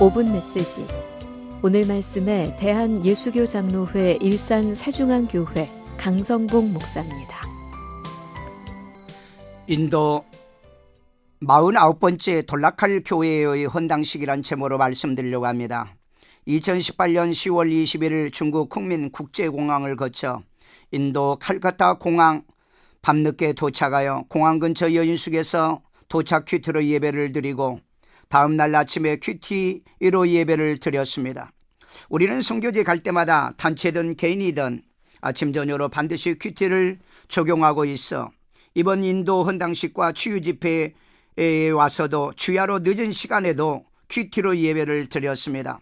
5분 메시지. 오늘 말씀에 대한 예수교 장로회 일산 세중앙교회 강성봉 목사입니다. 인도 49번째 돌락할 교회의 헌당식이란 제목으로 말씀드리려고 합니다. 2018년 10월 21일 중국 국민 국제공항을 거쳐 인도 칼카타 공항 밤늦게 도착하여 공항 근처 여인숙에서 도착 큐티로 예배를 드리고 다음 날 아침에 큐티로 예배를 드렸습니다. 우리는 성교제 갈 때마다 단체든 개인이든 아침 저녁으로 반드시 큐티를 적용하고 있어 이번 인도 헌당식과 치유 집회에 와서도 주야로 늦은 시간에도 큐티로 예배를 드렸습니다.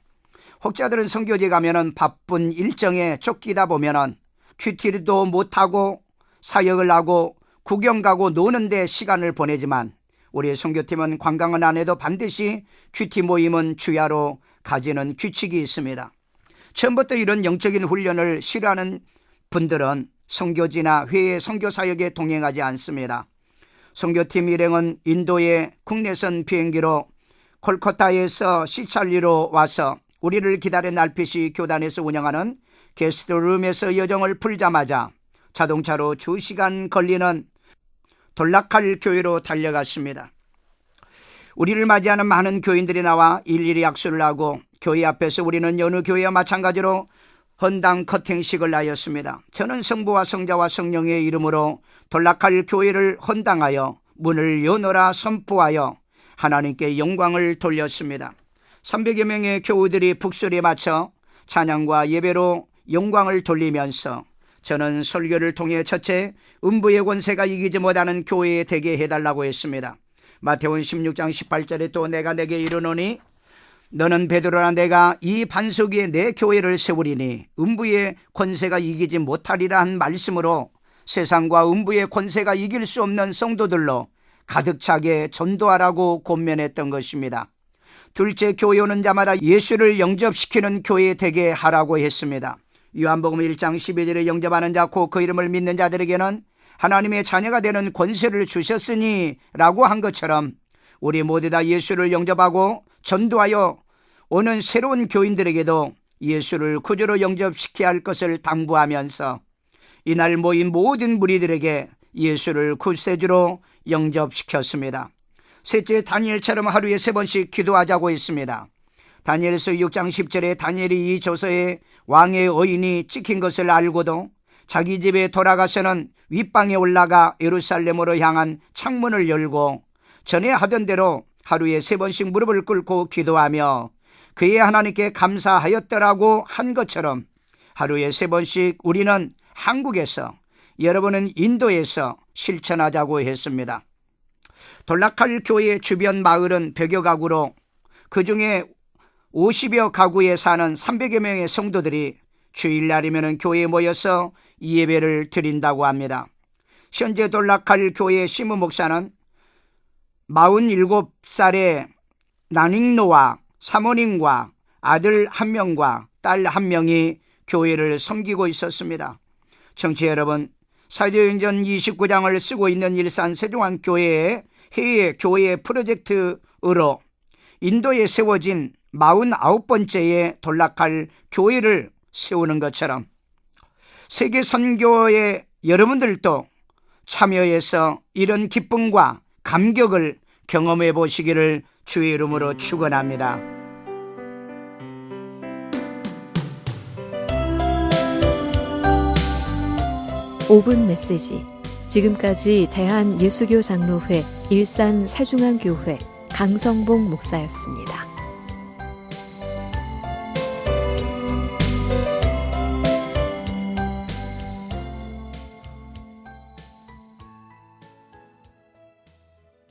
혹자들은 성교제 가면은 바쁜 일정에 쫓기다 보면은 큐티도 못하고 사역을 하고 구경 가고 노는데 시간을 보내지만 우리 성교팀은 관광은 안 해도 반드시 큐티 모임은 주야로 가지는 규칙이 있습니다. 처음부터 이런 영적인 훈련을 싫어하는 분들은 성교지나 회의 성교 사역에 동행하지 않습니다. 성교팀 일행은 인도의 국내선 비행기로 콜카타에서 시찰리로 와서 우리를 기다린 RPC 교단에서 운영하는 게스트룸에서 여정을 풀자마자 자동차로 2시간 걸리는 돌락할 교회로 달려갔습니다. 우리를 맞이하는 많은 교인들이 나와 일일이 약수를 하고 교회 앞에서 우리는 여느 교회와 마찬가지로 헌당 커팅식을 하였습니다. 저는 성부와 성자와 성령의 이름으로 돌락할 교회를 헌당하여 문을 여노라 선포하여 하나님께 영광을 돌렸습니다. 300여 명의 교우들이 북소리에 맞춰 찬양과 예배로 영광을 돌리면서 저는 설교를 통해 첫째 음부의 권세가 이기지 못하는 교회에 되게 해달라고 했습니다. 마태원 16장 18절에 또 내가 내게 이르노니 너는 베드로라 내가 이 반석 위에 내 교회를 세우리니 음부의 권세가 이기지 못하리라 한 말씀으로 세상과 음부의 권세가 이길 수 없는 성도들로 가득 차게 전도하라고 권면했던 것입니다. 둘째 교회 오는 자마다 예수를 영접시키는 교회 되게 하라고 했습니다. 요한복음 1장 12절에 영접하는 자고 그 이름을 믿는 자들에게는 하나님의 자녀가 되는 권세를 주셨으니 라고 한 것처럼 우리 모두 다 예수를 영접하고 전도하여 오는 새로운 교인들에게도 예수를 구주로 영접시켜야 할 것을 당부하면서 이날 모인 모든 무리들에게 예수를 구세주로 영접시켰습니다. 셋째 다니엘처럼 하루에 세 번씩 기도하자고 했습니다. 다니엘서 6장 10절에 다니엘이 이 조서에 왕의 어인이 찍힌 것을 알고도 자기 집에 돌아가서는 윗방에 올라가 예루살렘으로 향한 창문을 열고 전에 하던 대로 하루에 세 번씩 무릎을 꿇고 기도하며 그의 하나님께 감사하였더라고 한 것처럼 하루에 세 번씩 우리는 한국에서 여러분은 인도에서 실천하자고 했습니다. 돌락할 교회 주변 마을은 100여 가구로 그 중에 50여 가구에 사는 300여 명의 성도들이 주일날이면 교회에 모여서 예배를 드린다고 합니다. 현재 돌락할 교회 시무 목사는 47살의 나닝노와 사모님과 아들 한 명과 딸 한 명이 교회를 섬기고 있었습니다. 청취 자 여러분, 사도행전 29장을 쓰고 있는 일산 세종안교회의 해외 교회 프로젝트로 인도에 세워진 49번째의 돌락할 교회를 세우는 것처럼 세계 선교에 여러분들도 참여해서 이런 기쁨과 감격을 경험해 보시기를 주의 이름으로 축원합니다. 오분 메시지. 지금까지 대한 예수교 장로회 일산 세중앙교회 강성봉 목사였습니다.